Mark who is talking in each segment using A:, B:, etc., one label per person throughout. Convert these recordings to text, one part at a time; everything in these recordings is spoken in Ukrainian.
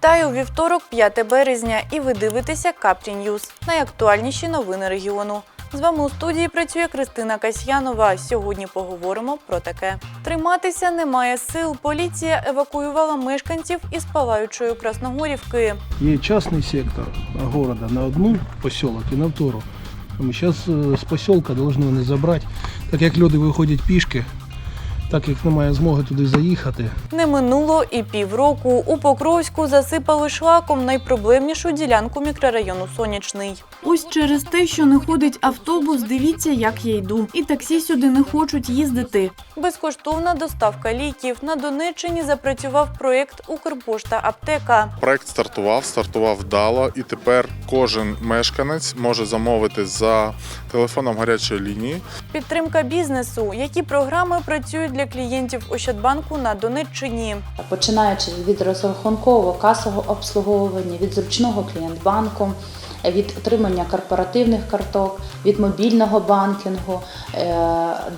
A: Вітаю у вівторок, 5 березня, і ви дивитеся Капрі Ньюз. Найактуальніші новини регіону. З вами у студії працює Кристина Касьянова. Сьогодні поговоримо про таке: триматися немає сил. Поліція евакуювала мешканців із палаючої Красногорівки.
B: Есть частный сектор города на одну поселок и на втору. Мы сейчас з поселка должны вони забрати, так як люди виходять пішки, так як немає змоги туди заїхати.
A: Не минуло і півроку. У Покровську засипали шлаком найпроблемнішу ділянку мікрорайону Сонячний. Ось через те, що не ходить автобус, дивіться, як я йду. І таксі сюди не хочуть їздити. Безкоштовна доставка ліків. На Донеччині запрацював проєкт Укрпошта Аптека.
C: Проект стартував, стартував вдало, і тепер кожен мешканець може замовити за телефоном гарячої лінії.
A: Підтримка бізнесу. Які програми працюють для клієнтів Ощадбанку на Донеччині?
D: починаючи від розрахункового касового обслуговування, від зручного клієнтбанку, від отримання корпоративних карток, від мобільного банкінгу е,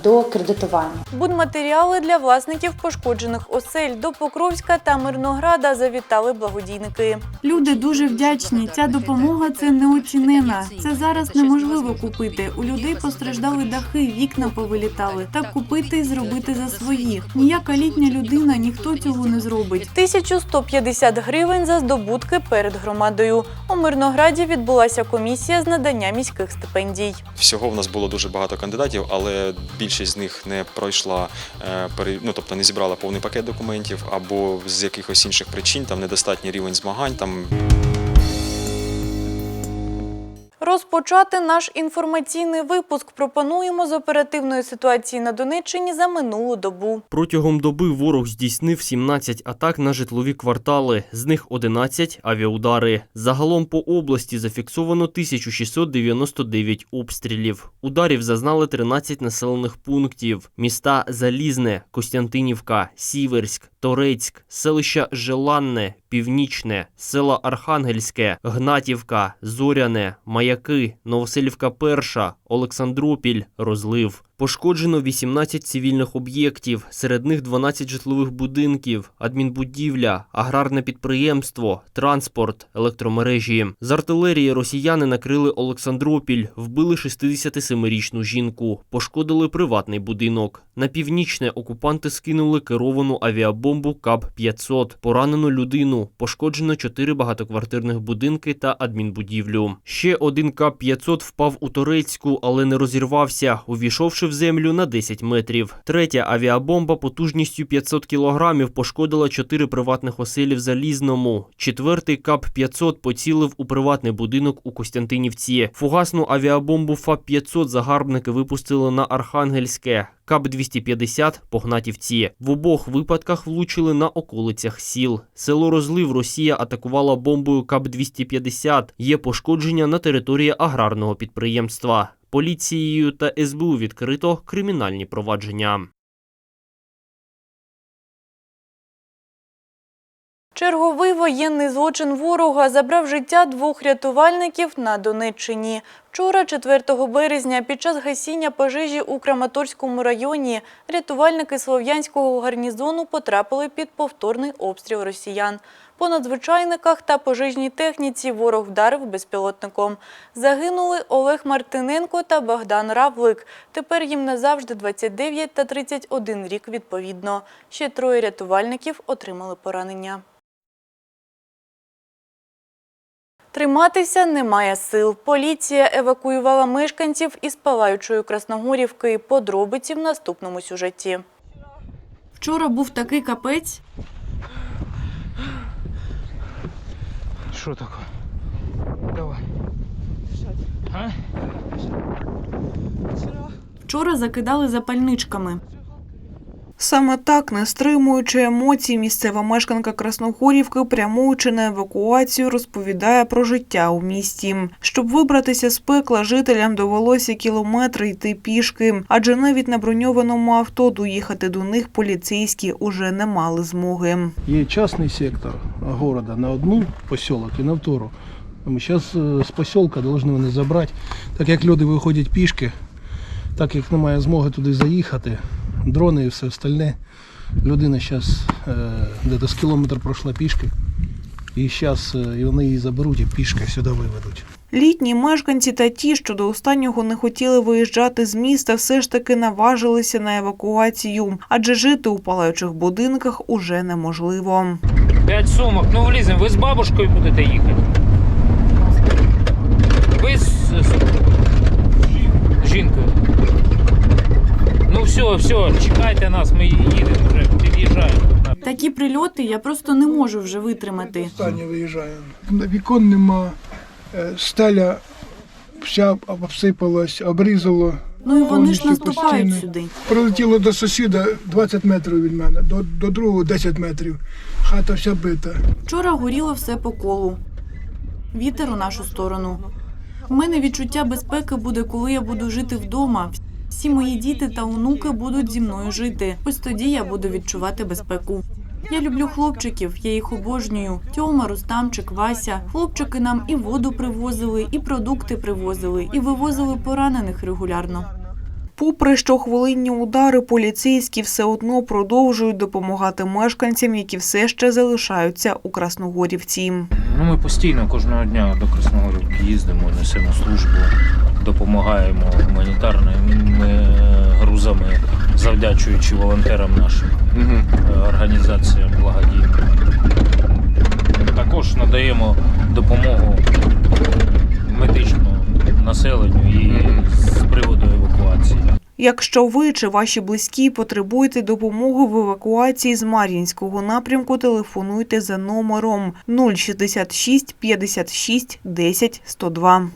D: до кредитування.
A: Будматеріали для власників пошкоджених осель до Покровська та Мирнограда завітали благодійники. Люди дуже вдячні. Ця допомога це неоцінена. Це зараз неможливо купити. У людей постраждали дахи, вікна повилітали. Так купити і зробити за своїх. Ніяка літня людина, ніхто цього не зробить. 1150 гривень за здобутки перед громадою. У Мирнограді відбулася комісія з надання міських стипендій.
E: Всього в нас було дуже багато кандидатів, але більшість з них не пройшла, е, ну, тобто не зібрала повний пакет документів, або з якихось інших причин, там недостатній рівень змагань. Там
A: Розпочати наш інформаційний випуск пропонуємо з оперативної ситуації на Донеччині за минулу добу.
F: Протягом доби ворог здійснив 17 атак на житлові квартали, з них 11 – авіаудари. Загалом по області зафіксовано 1699 обстрілів. Ударів зазнали 13 населених пунктів. Міста Залізне, Костянтинівка, Сіверськ, Торецьк, селища Желанне, Північне, села Архангельське, Гнатівка, Зоряне, Маяки, Новоселівка Перша, Олександропіль, Розлив. Пошкоджено 18 цивільних об'єктів, серед них 12 житлових будинків, адмінбудівля, аграрне підприємство, транспорт, електромережі. З артилерії росіяни накрили Олександропіль, вбили 67-річну жінку, пошкодили приватний будинок. На північне окупанти скинули керовану авіабомбу КАБ-500, поранену людину, пошкоджено 4 багатоквартирних будинки та адмінбудівлю. Ще один КАБ-500 впав у Торецьку, але не розірвався, увійшовши в землю на 10 метрів. Третя авіабомба потужністю 500 кілограмів пошкодила 4 приватних оселі в Залізному. Четвертий КАБ-500 поцілив у приватний будинок у Костянтинівці. Фугасну авіабомбу ФАБ-500 загарбники випустили на Архангельське. КАБ-250 – по Гнатівці. В обох випадках влучили на околицях сіл. Село Розлив Росія атакувала бомбою КАБ-250. Є пошкодження на території аграрного підприємства. Поліцією та СБУ відкрито кримінальні провадження.
A: Черговий воєнний злочин ворога забрав життя двох рятувальників на Донеччині. Вчора, 4 березня, під час гасіння пожежі у Краматорському районі рятувальники Слов'янського гарнізону потрапили під повторний обстріл росіян. По надзвичайниках та пожежній техніці ворог вдарив безпілотником. Загинули Олег Мартиненко та Богдан Равлик. Тепер їм назавжди 29 та 31 рік відповідно. Ще троє рятувальників отримали поранення. Триматися немає сил. Поліція евакуювала мешканців із палаючої Красногорівки. Подробиці в наступному сюжеті. Вчора був такий капець.
B: Що таке? Давай. А?
A: Вчора закидали запальничками. Саме так, не стримуючи емоцій, місцева мешканка Красногорівки, прямуючи на евакуацію, розповідає про життя у місті. Щоб вибратися з пекла, жителям довелося кілометри йти пішки, адже навіть на броньованому авто доїхати до них поліцейські уже не мали змоги.
B: Есть частный сектор города на одну поселок і на втору. Ми зараз з поселка должны вони забрати, так як люди виходять пішки, так як немає змоги туди заїхати, дрони і все остальне. Людина зараз е, десь з кілометр пройшла пішки. І зараз вони її заберуть і пішки сюди виведуть.
G: Літні мешканці та ті, що до останнього не хотіли виїжджати з міста, все ж таки наважилися на евакуацію, адже жити у палаючих будинках уже неможливо.
H: П'ять сумок, ну вліземо. Ви з бабушкою будете їхати. Ви з жінкою. Все, все, чекайте нас, ми їдемо вже, під'їжджаємо.
A: Такі прильоти я просто не можу вже витримати.
I: Останнє виїжджаємо. Вікон нема, е, стеля вся обсипалась, обрізало.
A: Ну і вони ж наступають
I: постійно.
A: сюди.
I: Прилетіло до сусіда 20 метрів від мене, до, до другого 10 метрів. Хата вся бита.
A: Вчора горіло все по колу. Вітер у нашу сторону. У мене відчуття безпеки буде, коли я буду жити вдома. Всі мої діти та онуки будуть зі мною жити. Ось тоді я буду відчувати безпеку. Я люблю хлопчиків, я їх обожнюю. Тьома, Рустамчик, Вася. Хлопчики нам і воду привозили, і продукти привозили, і вивозили поранених регулярно.
G: Попри щохвилинні удари, поліцейські все одно продовжують допомагати мешканцям, які все ще залишаються у Красногорівці.
H: Ну ми постійно кожного дня до Красногорівки їздимо, несемо службу, допомагаємо гуманітарними грузами, завдячуючи волонтерам нашим. організаціям благодійним. Також надаємо допомогу медичну населенню і з приводу евакуації.
G: Якщо ви чи ваші близькі потребуєте допомоги в евакуації з Мар'їнського напрямку, телефонуйте за номером 066 56 10 102.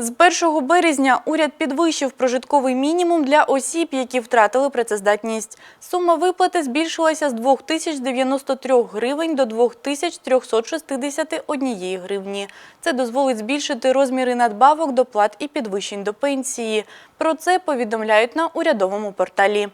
A: З 1 березня уряд підвищив прожитковий мінімум для осіб, які втратили працездатність. Сума виплати збільшилася з 2093 гривень до 2361 гривні. Це дозволить збільшити розміри надбавок, доплат і підвищень до пенсії. Про це повідомляють на урядовому порталі.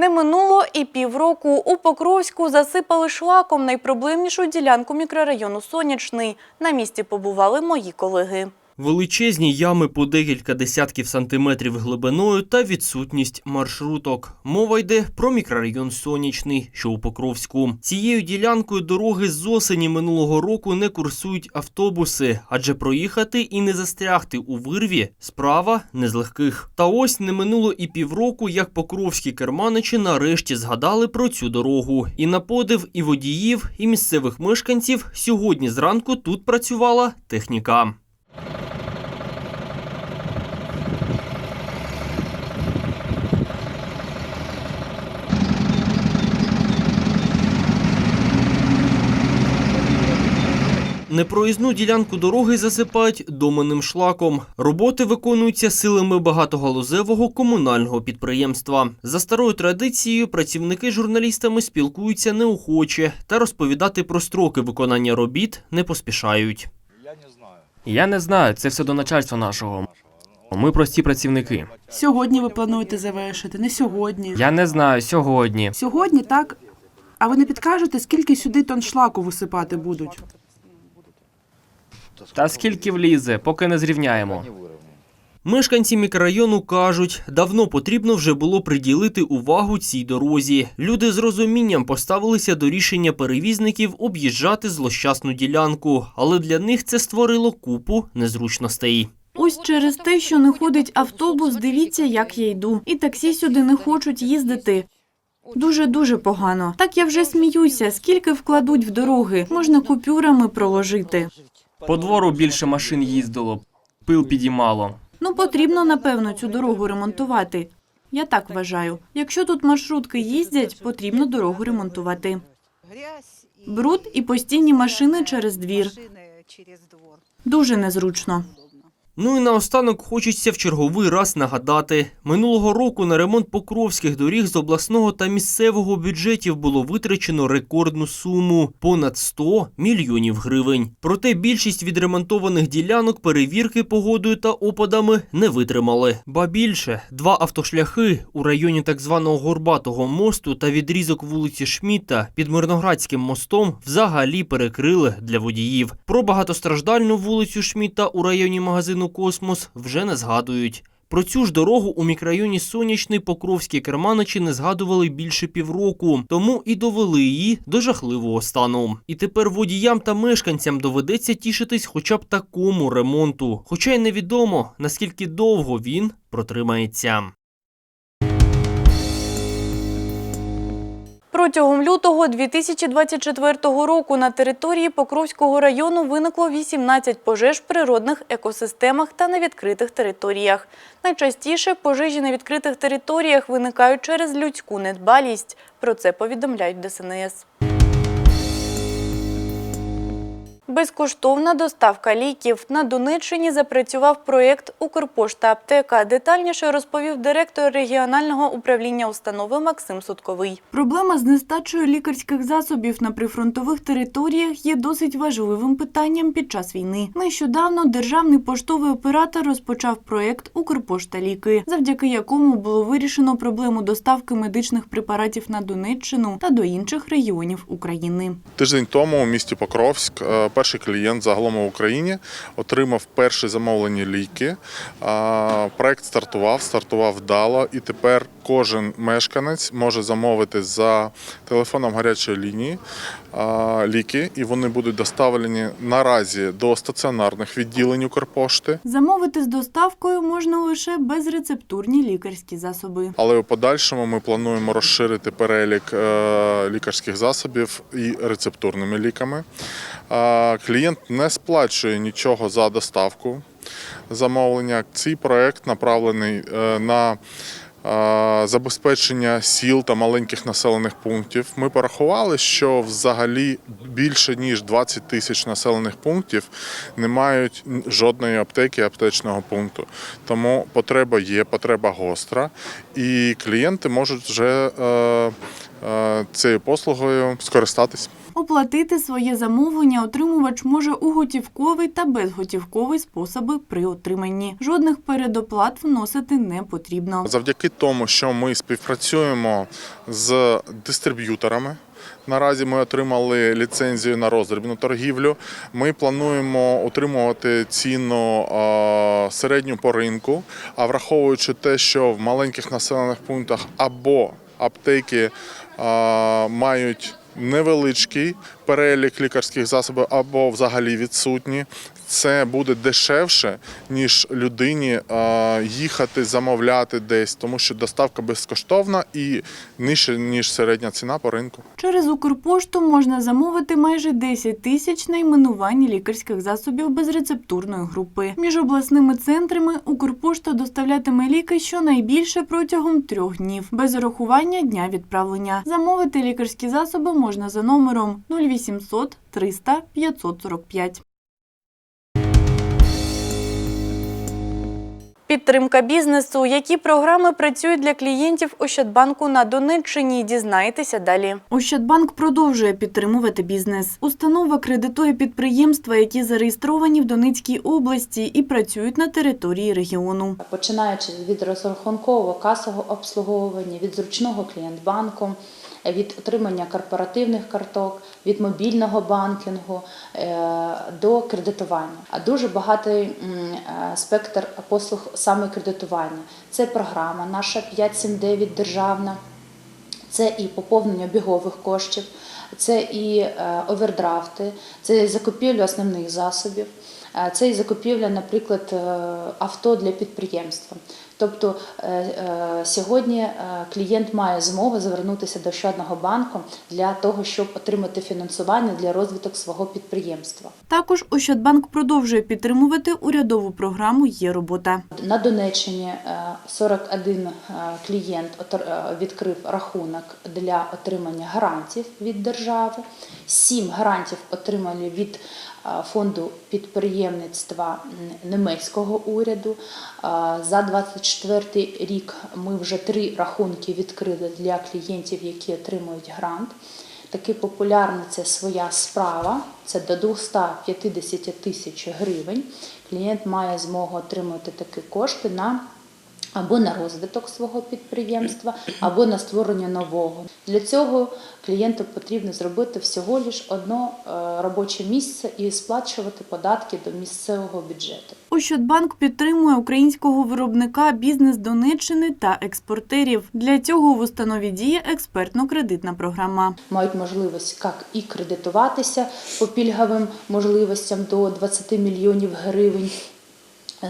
A: Не минуло і півроку. У Покровську засипали шлаком найпроблемнішу ділянку мікрорайону Сонячний. На місці побували мої колеги.
F: Величезні ями по декілька десятків сантиметрів глибиною та відсутність маршруток. Мова йде про мікрорайон Сонячний, що у Покровську. Цією ділянкою дороги з осені минулого року не курсують автобуси, адже проїхати і не застрягти у вирві справа не з легких. Та ось не минуло і півроку, як покровські керманичі нарешті згадали про цю дорогу. І на подив і водіїв, і місцевих мешканців сьогодні зранку тут працювала техніка. Непроїзну ділянку дороги засипають доменним шлаком. Роботи виконуються силами багатогалузевого комунального підприємства. За старою традицією працівники з журналістами спілкуються неохоче та розповідати про строки виконання робіт не поспішають.
J: Я не знаю, це все до начальства нашого. Ми прості працівники.
K: Сьогодні ви плануєте завершити, не сьогодні.
J: Я не знаю сьогодні.
K: Сьогодні так. А ви не підкажете, скільки сюди тонн шлаку висипати будуть?
J: Та скільки влізе, поки не зрівняємо.
F: Мешканці мікрорайону кажуть, давно потрібно вже було приділити увагу цій дорозі. Люди з розумінням поставилися до рішення перевізників об'їжджати злощасну ділянку, але для них це створило купу незручностей.
A: Ось через те, що не ходить автобус, дивіться, як я йду. І таксі сюди не хочуть їздити. Дуже-дуже погано. Так я вже сміюся, скільки вкладуть в дороги, можна купюрами проложити.
J: По двору більше машин їздило, пил підіймало.
A: Ну, потрібно, напевно, цю дорогу ремонтувати. Я так вважаю. Якщо тут маршрутки їздять, потрібно дорогу ремонтувати. Бруд і постійні машини через двір. Дуже незручно.
F: Ну і наостанок хочеться в черговий раз нагадати: минулого року на ремонт покровських доріг з обласного та місцевого бюджетів було витрачено рекордну суму понад 100 мільйонів гривень. Проте більшість відремонтованих ділянок перевірки погодою та опадами не витримали. Ба більше два автошляхи у районі так званого Горбатого мосту та відрізок вулиці Шміта під Мирноградським мостом взагалі перекрили для водіїв. Про багатостраждальну вулицю Шміта у районі магазину Космос вже не згадують. Про цю ж дорогу у мікрорайоні Сонячний Покровські керманичі не згадували більше півроку, тому і довели її до жахливого стану. І тепер водіям та мешканцям доведеться тішитись хоча б такому ремонту, хоча й невідомо наскільки довго він протримається.
A: Протягом лютого 2024 року на території Покровського району виникло 18 пожеж в природних екосистемах та на відкритих територіях. Найчастіше пожежі на відкритих територіях виникають через людську недбалість. Про це повідомляють ДСНС. Безкоштовна доставка ліків. На Донеччині запрацював проєкт «Укрпошта аптека». Детальніше розповів директор регіонального управління установи Максим Сутковий. Проблема з нестачею лікарських засобів на прифронтових територіях є досить важливим питанням під час війни. Нещодавно державний поштовий оператор розпочав проєкт «Укрпошта ліки», завдяки якому було вирішено проблему доставки медичних препаратів на Донеччину та до інших регіонів України.
C: Тиждень тому у місті Покровськ е, перший клієнт загалом в Україні отримав перші замовлені ліки. Проект стартував, стартував вдало, і тепер кожен мешканець може замовити за телефоном гарячої лінії ліки, і вони будуть доставлені наразі до стаціонарних відділень Укрпошти.
A: Замовити з доставкою можна лише безрецептурні лікарські засоби.
C: Але у подальшому ми плануємо розширити перелік е, лікарських засобів і рецептурними ліками. Клієнт не сплачує нічого за доставку замовлення. Цей проект направлений е, на забезпечення сіл та маленьких населених пунктів. Ми порахували, що взагалі більше ніж 20 тисяч населених пунктів не мають жодної аптеки, аптечного пункту. Тому потреба є, потреба гостра, і клієнти можуть вже е, е, цією послугою скористатись.
A: Оплатити своє замовлення отримувач може у готівковий та безготівковий способи при отриманні. Жодних передоплат вносити не потрібно.
C: Завдяки тому, що ми співпрацюємо з дистриб'юторами. Наразі ми отримали ліцензію на роздрібну торгівлю. Ми плануємо утримувати ціну середню по ринку, а враховуючи те, що в маленьких населених пунктах або аптеки мають невеличкий перелік лікарських засобів або взагалі відсутні. Це буде дешевше, ніж людині е, їхати, замовляти десь, тому що доставка безкоштовна і нижче, ніж середня ціна по ринку.
A: Через Укрпошту можна замовити майже 10 тисяч найменувань лікарських засобів безрецептурної групи. Між обласними центрами Укрпошта доставлятиме ліки щонайбільше протягом трьох днів, без урахування дня відправлення. Замовити лікарські засоби можна за номером 0800 300 545. Підтримка бізнесу. Які програми працюють для клієнтів Ощадбанку на Донеччині? Дізнаєтеся далі. Ощадбанк продовжує підтримувати бізнес. Установа кредитує підприємства, які зареєстровані в Донецькій області і працюють на території регіону.
D: починаючи від розрахункового касового обслуговування, від зручного клієнтбанку, від отримання корпоративних карток, від мобільного банкінгу е, до кредитування. А дуже багатий е, спектр послуг саме кредитування. Це програма наша 579 державна. Це і поповнення обігових коштів, це і е, овердрафти, це і закупівля основних засобів, це і закупівля, наприклад, авто для підприємства. Тобто е, е, сьогодні е, клієнт має змогу звернутися до Ощадного банку для того, щоб отримати фінансування для розвиток свого підприємства.
A: Також Ощадбанк продовжує підтримувати урядову програму Є робота.
D: На Донеччині е, 41 е, клієнт відкрив рахунок для отримання гарантів від держави. Сім гарантів отримали від фонду підприємництва м, німецького уряду. Е, За 24 рік ми вже три рахунки відкрили для клієнтів, які отримують грант. Такий популярний це своя справа, це до 250 тисяч гривень. Клієнт має змогу отримати такі кошти на або на розвиток свого підприємства, або на створення нового. Для цього клієнту потрібно зробити всього лиш одне е, робоче місце і сплачувати податки до місцевого бюджету.
A: Ощадбанк підтримує українського виробника бізнес Донеччини та експортерів. Для цього в установі діє експертно-кредитна програма.
D: Мають можливість як і кредитуватися по пільговим можливостям до 20 мільйонів гривень.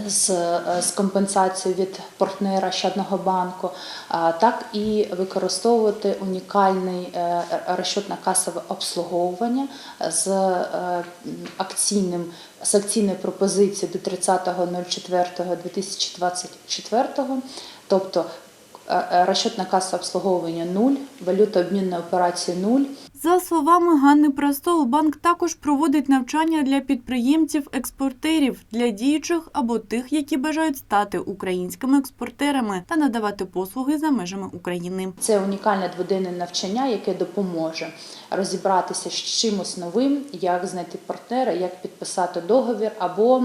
D: З, е, з компенсацією від партнера Ощадного банку, а, так і використовувати унікальний е, розчетно-касове обслуговування з е, акційним з акційною пропозицією до 30.04.2024, тобто е, е, розчетна каса обслуговування 0, валюта обмінна операція 0,
A: За словами Ганни Прастол, банк також проводить навчання для підприємців-експортерів, для діючих або тих, які бажають стати українськими експортерами та надавати послуги за межами України.
D: Це унікальне дводенне навчання, яке допоможе розібратися з чимось новим, як знайти партнера, як підписати договір, або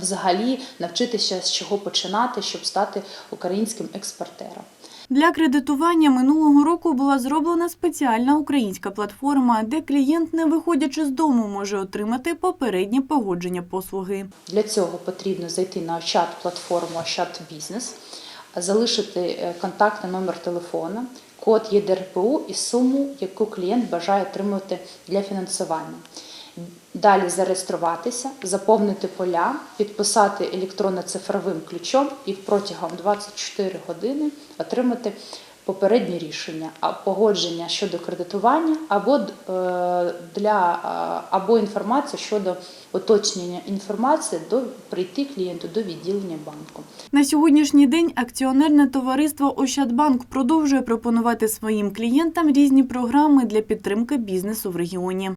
D: взагалі навчитися з чого починати, щоб стати українським експортером.
A: Для кредитування минулого року була зроблена спеціальна українська платформа, де клієнт, не виходячи з дому, може отримати попереднє погодження послуги.
D: Для цього потрібно зайти на Ощад платформу Ощад Бізнес, залишити е, контактний номер телефона, код ЄДРПУ і суму, яку клієнт бажає отримати для фінансування. Далі зареєструватися, заповнити поля, підписати електронно-цифровим ключом і протягом 24 години отримати попереднє рішення, погодження щодо кредитування або е, для е, або інформацію щодо уточнення інформації до прийти клієнту до відділення банку.
A: На сьогоднішній день акціонерне товариство Ощадбанк продовжує пропонувати своїм клієнтам різні програми для підтримки бізнесу в регіоні.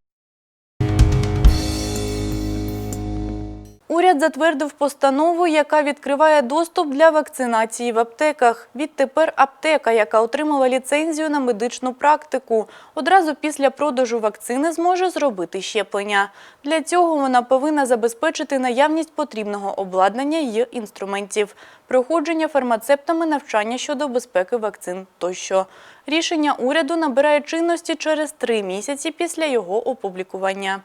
A: Уряд затвердив постанову, яка відкриває доступ для вакцинації в аптеках. Відтепер аптека, яка отримала ліцензію на медичну практику, одразу після продажу вакцини зможе зробити щеплення. Для цього вона повинна забезпечити наявність потрібного обладнання й інструментів, проходження фармацевтами навчання щодо безпеки вакцин тощо. Рішення уряду набирає чинності через три місяці після його опублікування.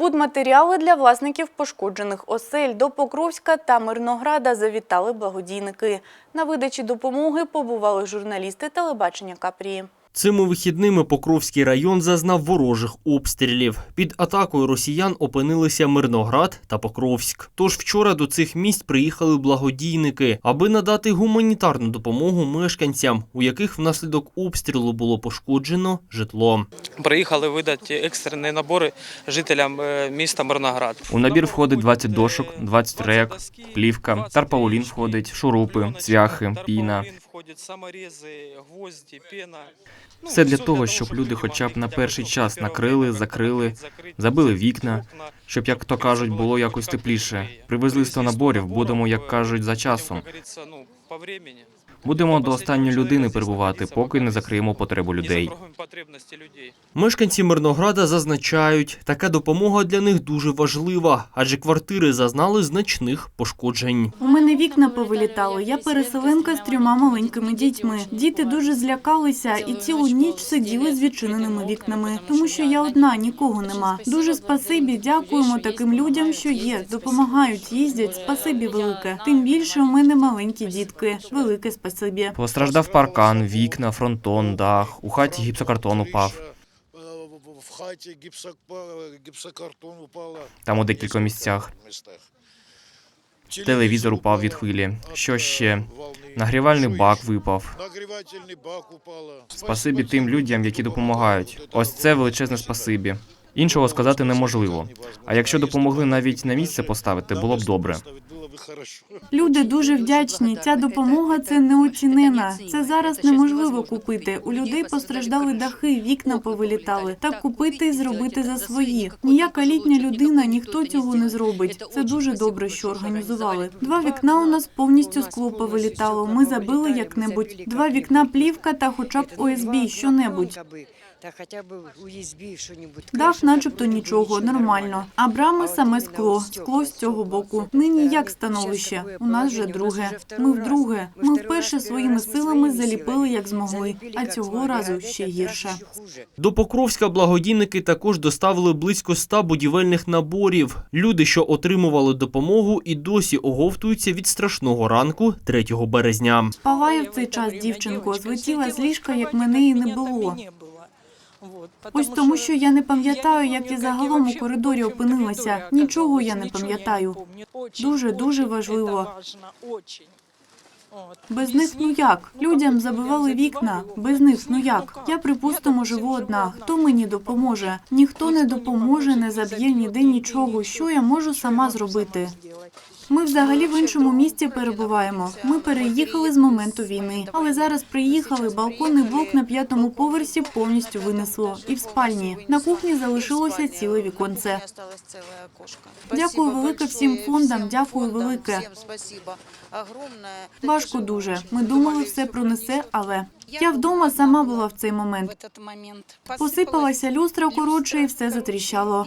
A: Будматеріали для власників пошкоджених осель до Покровська та Мирнограда завітали благодійники. На видачі допомоги побували журналісти телебачення Капрії.
F: Цими вихідними Покровський район зазнав ворожих обстрілів. Під атакою росіян опинилися Мирноград та Покровськ. Тож вчора до цих місць приїхали благодійники, аби надати гуманітарну допомогу мешканцям, у яких внаслідок обстрілу було пошкоджено житло.
L: Приїхали видати екстрені набори жителям е, міста Мирноград.
J: У набір входить 20 дошок, 20 рек, плівка, тарпаулін входить, шурупи, цвяхи, піна.
L: Входять саморізи, гвозді, пена. Ну,
J: Все для того, щоб люди хоча б на перший час накрили, закрили, забили вікна, щоб, як то кажуть, було якось тепліше. Привезли 100 наборів, будемо, як кажуть, за часом. Будемо до останньої людини перебувати, поки не закриємо потребу людей.
F: Мешканці Мирнограда зазначають, така допомога для них дуже важлива, адже квартири зазнали значних пошкоджень.
A: У мене вікна повилітали. Я переселенка з трьома маленькими дітьми. Діти дуже злякалися і цілу ніч сиділи з відчиненими вікнами, тому що я одна, нікого нема. Дуже спасибі, дякуємо таким людям, що є, допомагають, їздять. Спасибі велике. Тим більше у мене маленькі дітки. Велике спасибі.
J: Постраждав паркан, вікна, фронтон, дах. У хаті гіпсокартон упав.
M: В хаті гіпсок- гіпсокартон упала.
J: Там у декількох місцях. Телевізор упав від хвилі. Що ще? Нагрівальний бак випав.
M: Нагрівательний бак упала.
J: Спасибі тим людям, які допомагають. Ось це величезне спасибі. Іншого сказати неможливо. А якщо допомогли навіть на місце поставити, було б добре.
A: Люди дуже вдячні. Ця допомога це неоцінена. Це зараз неможливо купити. У людей постраждали дахи, вікна повилітали. Так купити і зробити за свої. Ніяка літня людина, ніхто цього не зробить. Це дуже добре, що організували. Два вікна у нас повністю скло повилітало. Ми забили як-небудь. Два вікна плівка та хоча б ОСБ, що-небудь.
N: Та хоча б USB що-небудь.
A: Дах начебто нічого, нормально. А брами саме скло, скло з цього боку. Нині як становище? У нас вже друге. Ми вдруге. Ми вперше своїми силами заліпили як змогли, а цього разу ще гірше.
F: До Покровська благодійники також доставили близько 100 будівельних наборів. Люди, що отримували допомогу, і досі оговтуються від страшного ранку 3 березня.
A: Спала я в цей час, дівчинко, злетіла з ліжка, як мене і не було. Ось тому, що я не пам'ятаю, як я загалом у коридорі опинилася. Нічого я не пам'ятаю. Дуже дуже важливо. Без них ну як? Людям забивали вікна. Без них ну як? Я припустимо живу одна. Хто мені допоможе? Ніхто не допоможе, не заб'є ніде нічого. Що я можу сама зробити? Ми взагалі в іншому місті перебуваємо. Ми переїхали з моменту війни, але зараз приїхали. Балконний блок на п'ятому поверсі повністю винесло. І в спальні на кухні залишилося ціле віконце. Дякую велике всім фондам. Дякую велике. Важко дуже. Ми думали, все пронесе, але я вдома сама була в цей момент. Посипалася люстра коротше, і все затріщало.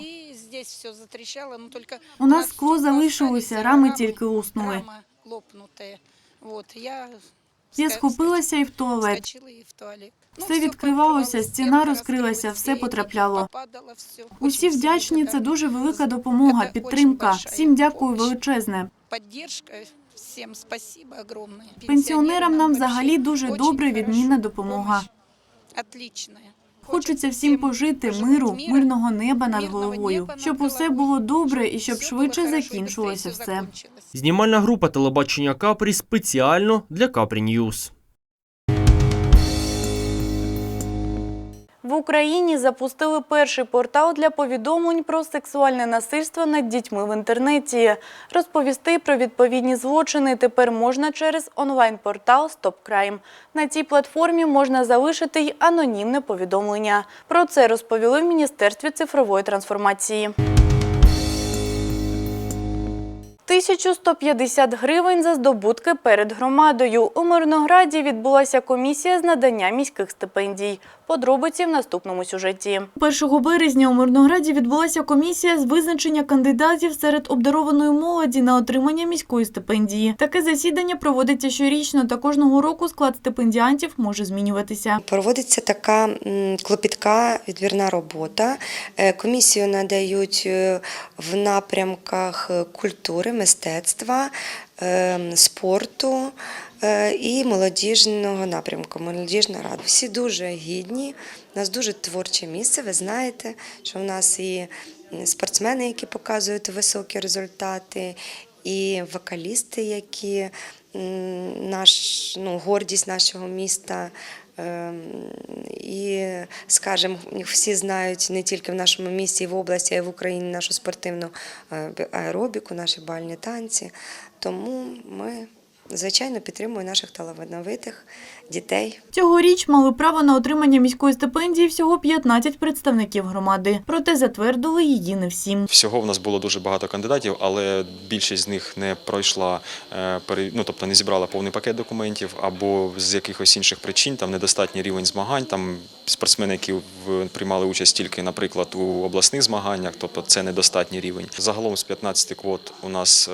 A: У нас скло залишилося, рами тільки луснули. Я схопилася і в туалет. Все відкривалося, стіна розкрилася, все потрапляло. Усі вдячні, це дуже велика допомога, підтримка. Всім дякую величезне. Пенсіонерам нам взагалі дуже добре відмінна допомога. Хочеться всім пожити миру, мирного неба над головою, щоб усе було добре і щоб швидше закінчилося все.
F: Знімальна група телебачення Капрі спеціально для Капрі Ньюз.
A: В Україні запустили перший портал для повідомлень про сексуальне насильство над дітьми в інтернеті. Розповісти про відповідні злочини тепер можна через онлайн-портал StopCrime. На цій платформі можна залишити й анонімне повідомлення. Про це розповіли в Міністерстві цифрової трансформації. 1150 гривень за здобутки перед громадою. У Мирнограді відбулася комісія з надання міських стипендій. Подробиці в наступному сюжеті. 1 березня у Мирнограді відбулася комісія з визначення кандидатів серед обдарованої молоді на отримання міської стипендії. Таке засідання проводиться щорічно, та кожного року склад стипендіантів може змінюватися.
O: Проводиться така клопітка відбірна робота. Е, Комісію надають е, в напрямках е, культури, мистецтва, е, спорту і молодіжного напрямку, молодіжна рада. Всі дуже гідні, у нас дуже творче місце. Ви знаєте, що в нас і спортсмени, які показують високі результати, і вокалісти, які наш, ну, гордість нашого міста. Ем, І, скажімо, всі знають не тільки в нашому місті, і в області, а й в Україні нашу спортивну е, аеробіку, наші бальні танці. Тому ми, звичайно, підтримуємо наших талановитих дітей.
A: Цьогоріч мали право на отримання міської стипендії всього 15 представників громади. Проте затвердили її не всім.
E: Всього в нас було дуже багато кандидатів, але більшість з них не пройшла, е, ну, тобто не зібрала повний пакет документів, або з якихось інших причин, там недостатній рівень змагань. Там спортсмени, які в- приймали участь тільки, наприклад, у обласних змаганнях, тобто це недостатній рівень. Загалом з 15 квот у нас.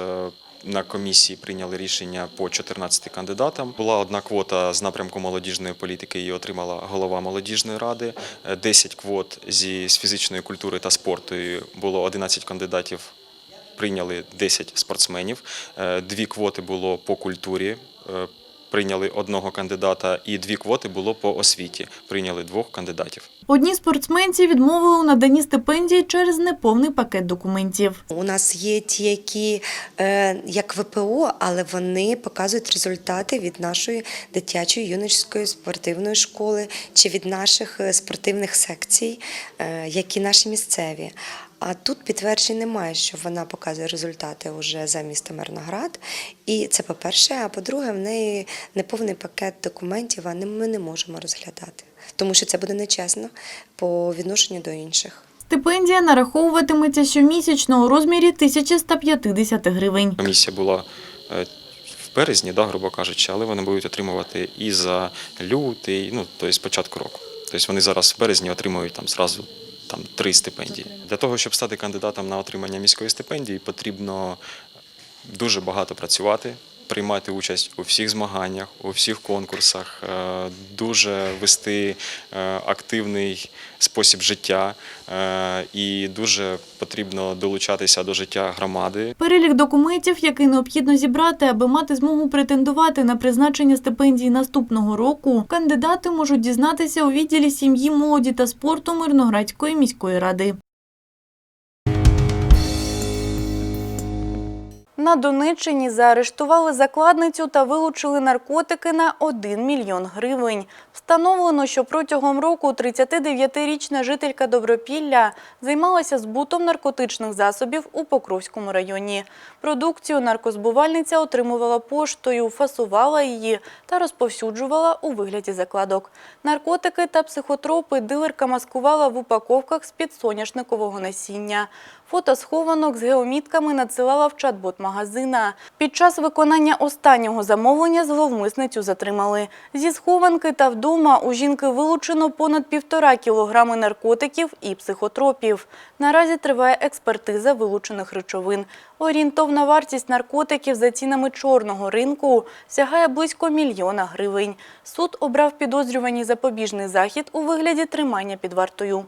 E: Е, На комісії прийняли рішення по 14 кандидатам. Була одна квота з напрямку молодіжної політики, її отримала голова молодіжної ради. Е, 10 квот зі з фізичної культури та спорту було 11 кандидатів. Прийняли 10 спортсменів. Е, Дві квоти було по культурі. Прийняли одного кандидата, і дві квоти було по освіті. Прийняли двох кандидатів.
A: Одні спортсменці відмовили у наданні стипендії через неповний пакет документів.
O: У нас є ті, які е, як ВПО, але вони показують результати від нашої дитячої юношської спортивної школи чи від наших е, спортивних секцій, е, які наші місцеві. А тут підтверджень немає, що вона показує результати вже за місто Мирноград. І це по-перше, а по-друге, в неї неповний пакет документів, а не- ми не можемо розглядати, тому що це буде нечесно по відношенню до інших.
A: Стипендія нараховуватиметься щомісячно у розмірі 1150 гривень.
E: Комісія була е, в березні, да, грубо кажучи, але вони будуть отримувати і за лютий, ну тобто з початку року. Тобто вони зараз в березні отримують там зразу там три стипендії. Для того, щоб стати кандидатом на отримання міської стипендії, потрібно дуже багато працювати, приймати участь у всіх змаганнях, у всіх конкурсах, е, дуже вести е, активний спосіб життя е, і дуже потрібно долучатися до життя громади.
A: Перелік документів, який необхідно зібрати, аби мати змогу претендувати на призначення стипендії наступного року, кандидати можуть дізнатися у відділі сім'ї, молоді та спорту Мирноградської міської ради. На Донеччині заарештували закладницю та вилучили наркотики на 1 мільйон гривень. Встановлено, що протягом року 39-річна жителька Добропілля займалася збутом наркотичних засобів у Покровському районі. Продукцію наркозбувальниця отримувала поштою, фасувала її та розповсюджувала у вигляді закладок. Наркотики та психотропи дилерка маскувала в упаковках з-під соняшникового насіння. Фото схованок з геомітками надсилала в чат-бот магазина. Під час виконання останнього замовлення зловмисницю затримали. Зі схованки та вдома у жінки вилучено понад півтора кілограми наркотиків і психотропів. Наразі триває експертиза вилучених речовин. Орієнтовна вартість наркотиків за цінами чорного ринку сягає близько мільйона гривень. Суд обрав підозрювані запобіжний захід у вигляді тримання під вартою.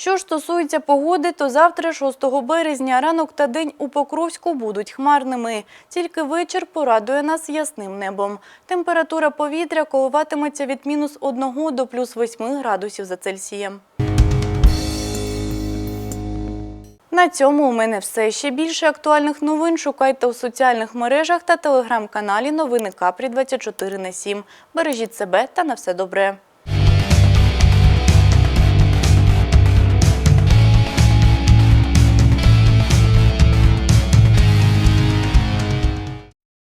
A: Що ж стосується погоди, то завтра, 6 березня, ранок та день у Покровську будуть хмарними. Тільки вечір порадує нас ясним небом. Температура повітря коливатиметься від мінус 1 до плюс 8 градусів за Цельсієм. На цьому у мене все. Ще більше актуальних новин шукайте у соціальних мережах та телеграм-каналі Новини Капрі 24 на 7. Бережіть себе та на все добре.